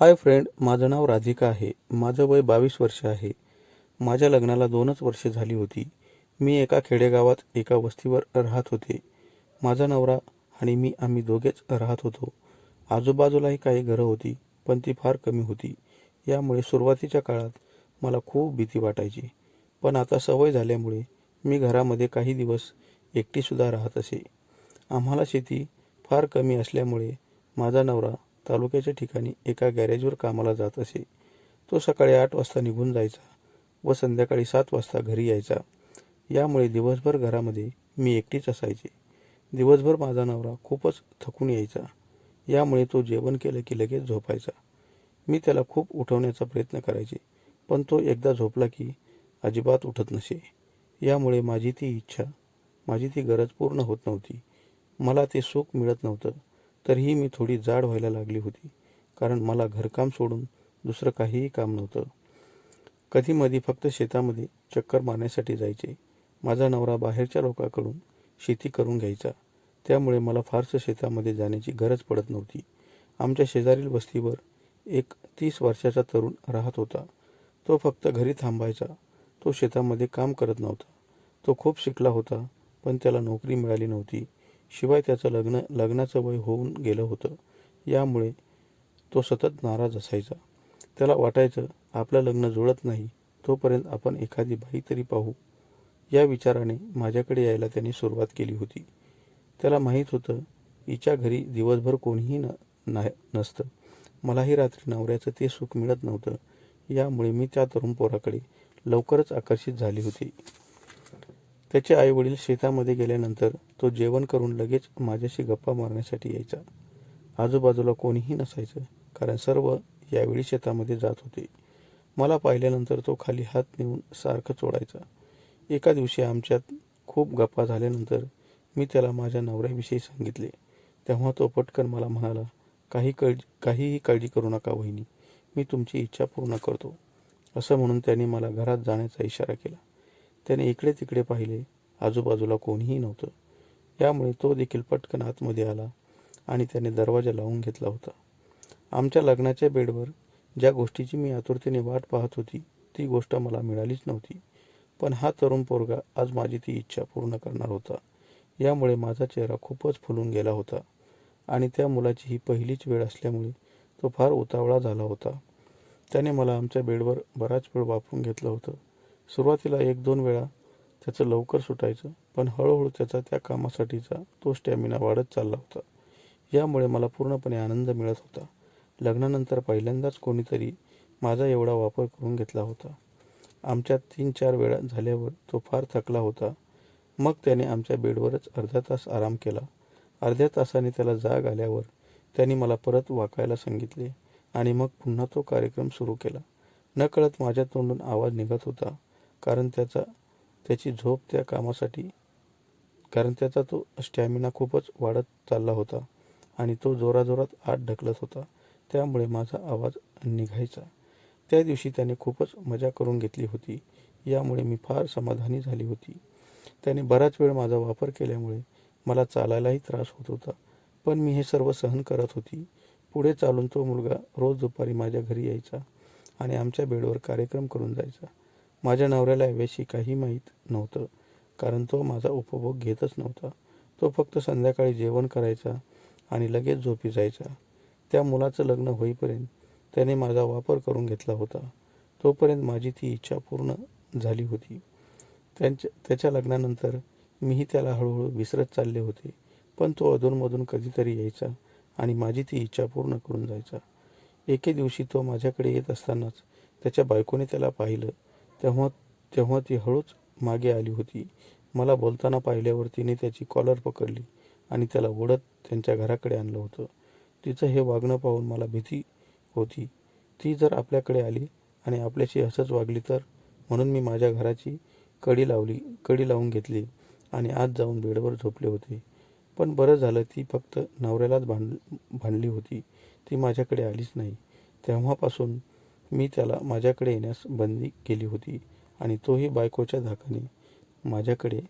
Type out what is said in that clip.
Hi friend माझं नाव राधिका आहे. माझं वय बावीस वर्ष आहे. माझ्या लग्नाला दोनच वर्षे झाली होती. मी एका खेडेगावात एका वस्तीवर राहत होते. माझा नवरा आणि मी आम्ही दोघेच राहत होतो. आजूबाजूलाही काही घरं होती पण ती फार कमी होती. यामुळे सुरुवातीच्या काळात मला खूप भीती वाटायची. पण आता सवय झाल्यामुळे मी घरामध्ये काही दिवस एकटीसुद्धा राहत असे. आम्हाला शेती फार कमी असल्यामुळे माझा नवरा तालुक्याच्या ठिकाणी एका गॅरेजवर कामाला जात असे. तो सकाळी आठ वाजता निघून जायचा व संध्याकाळी सात वाजता घरी यायचा. यामुळे दिवसभर घरामध्ये मी एकटीच असायचे. दिवसभर माझा नवरा खूपच थकून यायचा. यामुळे तो जेवण केलं की लगेच झोपायचा. मी त्याला खूप उठवण्याचा प्रयत्न करायचे पण तो एकदा झोपला की अजिबात उठत नसे. यामुळे माझी ती इच्छा माझी ती गरज पूर्ण होत नव्हती. मला ते सुख मिळत नव्हतं. तरीही मी थोडी जाड व्हायला लागली होती कारण मला घरकाम सोडून दुसरं काहीही काम नव्हतं. कधीमधी फक्त शेतामध्ये चक्कर मारण्यासाठी जायचे. माझा नवरा बाहेरच्या लोकांकडून शेती करून घ्यायचा. त्यामुळे मला फारसं शेतामध्ये जाण्याची गरज पडत नव्हती. आमच्या शेजारील वस्तीवर एक तीस वर्षाचा तरुण राहत होता. तो फक्त घरी थांबायचा. तो शेतामध्ये काम करत नव्हता. तो खूप शिकला होता पण त्याला नोकरी मिळाली नव्हती. शिवाय त्याचं लग्न लग्नाचं वय होऊन गेलं होतं. यामुळे तो सतत नाराज असायचा. त्याला वाटायचं आपलं लग्न जुळत नाही तोपर्यंत आपण एखादी बाई तरी पाहू. या विचाराने माझ्याकडे यायला त्याने सुरुवात केली होती. त्याला माहीत होतं हिच्या घरी दिवसभर कोणीही न नाही नसतं. मलाही रात्री नवऱ्याचं ते सुख मिळत नव्हतं. यामुळे मी त्या तरुण पोराकडे लवकरच आकर्षित झाली होती. त्याचे आईवडील शेतामध्ये गेल्यानंतर तो जेवण करून लगेच माझ्याशी गप्पा मारण्यासाठी यायचा. आजूबाजूला कोणीही नसायचं कारण सर्व यावेळी शेतामध्ये जात होते. मला पाहिल्यानंतर तो खाली हात नेऊन सारखं चोडायचा. एका दिवशी आमच्यात खूप गप्पा झाल्यानंतर मी त्याला माझ्या नवऱ्याविषयी सांगितले. तेव्हा तो पटकन मला म्हणाला काही काळजी काहीही काळजी करू नका वहिनी मी तुमची इच्छा पूर्ण करतो. असं म्हणून त्याने मला घरात जाण्याचा इशारा केला. त्याने इकडे तिकडे पाहिले. आजूबाजूला कोणीही नव्हतं. यामुळे तो देखील पटकन आतमध्ये आला आणि त्याने दरवाजा लावून घेतला होता. आमच्या लग्नाच्या बेडवर ज्या गोष्टीची मी आतुरतेने वाट पाहत होती ती गोष्ट मला मिळालीच नव्हती. पण हा तरुण पोरगा आज माझी ती इच्छा पूर्ण करणार होता. यामुळे माझा चेहरा खूपच फुलून गेला होता आणि त्या मुलाची ही पहिलीच वेळ असल्यामुळे तो फार उतावळा झाला होता. त्याने मला आमच्या बेडवर बराच वेळ वापरून घेतलं होतं. सुरुवातीला एक दोन वेळा त्याचं लवकर सुटायचं पण हळूहळू त्याचा त्या कामासाठीचा तो स्टॅमिना वाढत चालला होता. यामुळे मला पूर्णपणे आनंद मिळत होता. लग्नानंतर पहिल्यांदाच कोणीतरी माझा एवढा वापर करून घेतला होता. आमच्यात तीन चार वेळा झाल्यावर तो फार थकला होता. मग त्याने आमच्या बेडवरच अर्धा तास आराम केला. अर्ध्या तासाने त्याला जाग आल्यावर त्याने मला परत वाकायला सांगितले आणि मग पुन्हा तो कार्यक्रम सुरू केला. नकळत माझ्या तोंडून आवाज निघत होता. कारण त्याचा त्याची झोप त्या कामासाठी कारण त्याचा तो स्टॅमिना खूपच वाढत चालला होता आणि तो जोराजोरात आत ढकलत होता. त्यामुळे माझा आवाज निघायचा. त्या दिवशी त्याने खूपच मजा करून घेतली होती. यामुळे मी फार समाधानी झाली होती. त्याने बराच वेळ माझा वापर केल्यामुळे मला चालायलाही त्रास होत होता. पण मी हे सर्व सहन करत होती. पुढे चालून तो मुलगा रोज दुपारी माझ्या घरी यायचा आणि आमच्या बेडवर कार्यक्रम करून जायचा. माझ्या नवऱ्याला याविषयी काही माहीत नव्हतं कारण तो माझा उपभोग घेतच नव्हता. तो फक्त संध्याकाळी जेवण करायचा आणि लगेच झोपी जायचा. त्या मुलाचं लग्न होईपर्यंत त्याने माझा वापर करून घेतला होता. तोपर्यंत माझी ती इच्छा पूर्ण झाली होती. त्यांच्या त्याच्या लग्नानंतर मीही त्याला हळूहळू विसरत चालले होते पण तो अधूनमधून कधीतरी यायचा आणि माझी ती इच्छा पूर्ण करून जायचा. एके दिवशी तो माझ्याकडे येत असतानाच त्याच्या बायकोने त्याला पाहिलं तेव्हा तेव्हा ती हळूच मागे आली होती. मला बोलताना पाहिल्यावर तिने त्याची कॉलर पकडली आणि त्याला ओढत त्यांच्या घराकडे आणलं होतं. तिचं हे वागणं पाहून मला भीती होती. ती जर आपल्याकडे आली आणि आपल्याशी असंच वागली तर? म्हणून मी माझ्या घराची कडी लावली कडी लावून घेतली आणि आत जाऊन बेडवर झोपले होते. पण बरं झालं ती फक्त नवऱ्यालाच भांड भांडली होती. ती माझ्याकडे आलीच नाही. तेव्हापासून मी त्याला माझ्याकडे येण्यास बंदी केली होती आणि तोही बायकोच्या धाकाने माझ्याकडे